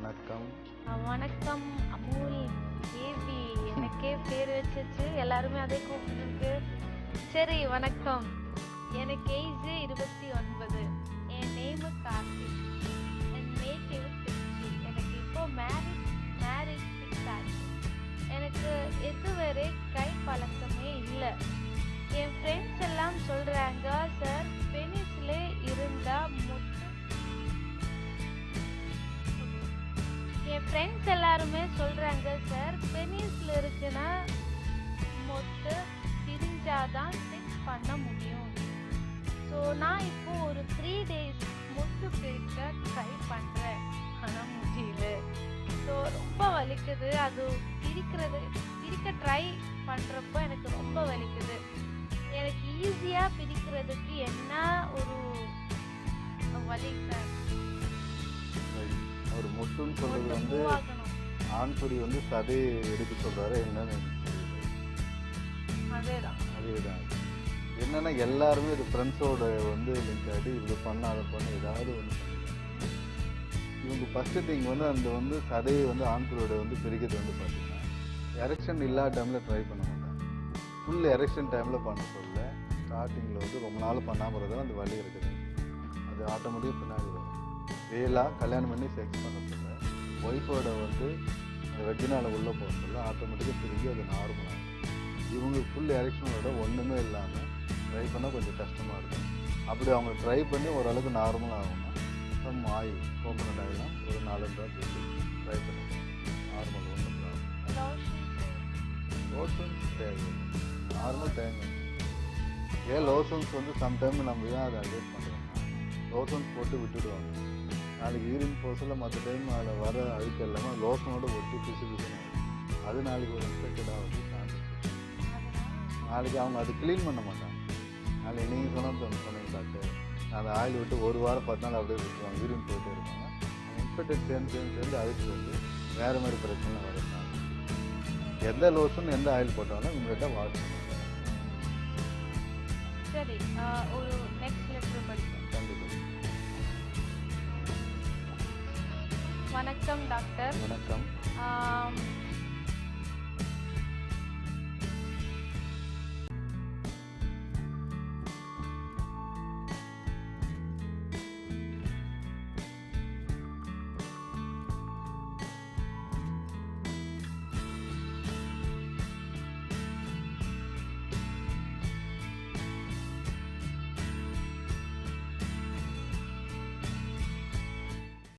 வணக்கம். வணக்கம். அமுல் பேபி எனக்கே பேர் வச்சிச்சு. எல்லாருமே அதே கூப்பிட்டுருக்கு. சரி வணக்கம். எனக்கு ஏஜ் இருபத்தி ஒன்பது. என் நேமு கார்த்திக் என் நேட்டிவ் திருச்சி. எனக்கு இப்போ மேரேஜ் மேரேஜ் ஃபிக்ஸ் ஆச்சு. எனக்கு இதுவரை கை பழக்கமே இல்லை. என் ஃப்ரெண்ட்ஸ் எல்லாம் சொல்கிறாங்க சார் என் ஃப்ரெண்ட்ஸ் எல்லாருமே சொல்கிறாங்க சார் பெனிஸில் இருக்குன்னா மொட்டு பிரிஞ்சாதான் ஸ்டிச் பண்ண முடியும். ஸோ நான் இப்போ ஒரு த்ரீ டேஸ் மொட்டு பிரிக்க ட்ரை பண்ணுறேன் ஆனால் முடியல. ஸோ ரொம்ப வலிக்குது. அது பிரிக்கிறது பிரிக்க ட்ரை பண்ணுறப்போ எனக்கு ரொம்ப வலிக்குது. எனக்கு ஈஸியாக பிரிக்கிறதுக்கு என்ன ஒரு சொல்றது மொட்டு வந்து ஆண்குடி வந்து சதை எடுக்க சொல்றாரு என்னன்னு அதேதான். என்னன்னா எல்லாருமே இது ஃப்ரெண்ட்ஸோட வந்து லிங்க் ஆகிட்டு இது பண்ண அதை பண்ண ஏதாவது ஒன்று இவங்க ஃபஸ்ட்டு திங் வந்து அந்த வந்து சதையை வந்து ஆண்களோட வந்து பிரிக்கிறது வந்து பார்த்தீங்கன்னா எரெக்ஷன் இல்லாத டைமில் ட்ரை பண்ண மாட்டாங்க. ஃபுல் எரெக்ஷன் டைமில் பண்ண சொல்ல ஸ்டார்டிங்கில் வந்து ரொம்ப நாள் பண்ணாமல் இருந்தால் அந்த வலி இருக்குது அது ஆட்டோமேட்டிக் பின்னாடி வரும். வேலாக கல்யாணம் பண்ணி செக்ஸ் பண்ண ஒய்ஃபோட வந்து அந்த உள்ளே போக சொல்ல ஆட்டோமேட்டிக்காக திரும்பி அது நார்மல் ஆகும் இவங்க ஃபுல் எலெக்ஷனோட ஒன்றுமே இல்லாமல் ட்ரை பண்ணால் கொஞ்சம் கஷ்டமாக இருக்கும். அப்படி அவங்க ட்ரை பண்ணி ஓரளவுக்கு நார்மல் ஆகும்னா சம் ஆயில் கோகோனட் ஆயிலாம் ஒரு நாலஞ்சு ரூபா வச்சு ட்ரை பண்ணி நார்மல் ஒன்றும் லோஷன்ஸ் தேவை நார்மல் தேவை ஏன் லோஷன்ஸ் வந்து சம்டைம் நம்ம ஏன் அதை அட்ஜஸ்ட் பண்ணுறோம்னா லோஷன்ஸ் போட்டு விட்டுடுவாங்க. நாளைக்கு யூரின் போஸில் மற்ற டைம் அதில் வர அழுக்கு இல்லாமல் லோஷனோட ஒட்டி பிசு பிசுன்னு அது நாளைக்கு ஒரு இன்ஃபெக்டடாக வந்து நாளைக்கு அவங்க அது க்ளீன் பண்ண மாட்டாங்க. நாளைக்கு நீங்கள் சொன்ன சொன்னீங்க டாக்டர் அந்த ஆயில் விட்டு ஒரு வாரம் பத்து நாள் அப்படியே விட்டுருவாங்க. யூரின் போயிட்டே இருப்பாங்க. இன்ஃபெக்டட் சேர்ந்து சேர்ந்து சேர்ந்து அழுக்கு வந்து வேறு மாதிரி பிரச்சனை வருதுனால எந்த லோஷன் எந்த ஆயில் போட்டாலும் இமீடியட்டாக வாஷ் பண்ணுவாங்க சரி ஒரு நெக்ஸ்ட் வணக்கம் டாக்டர். வணக்கம்.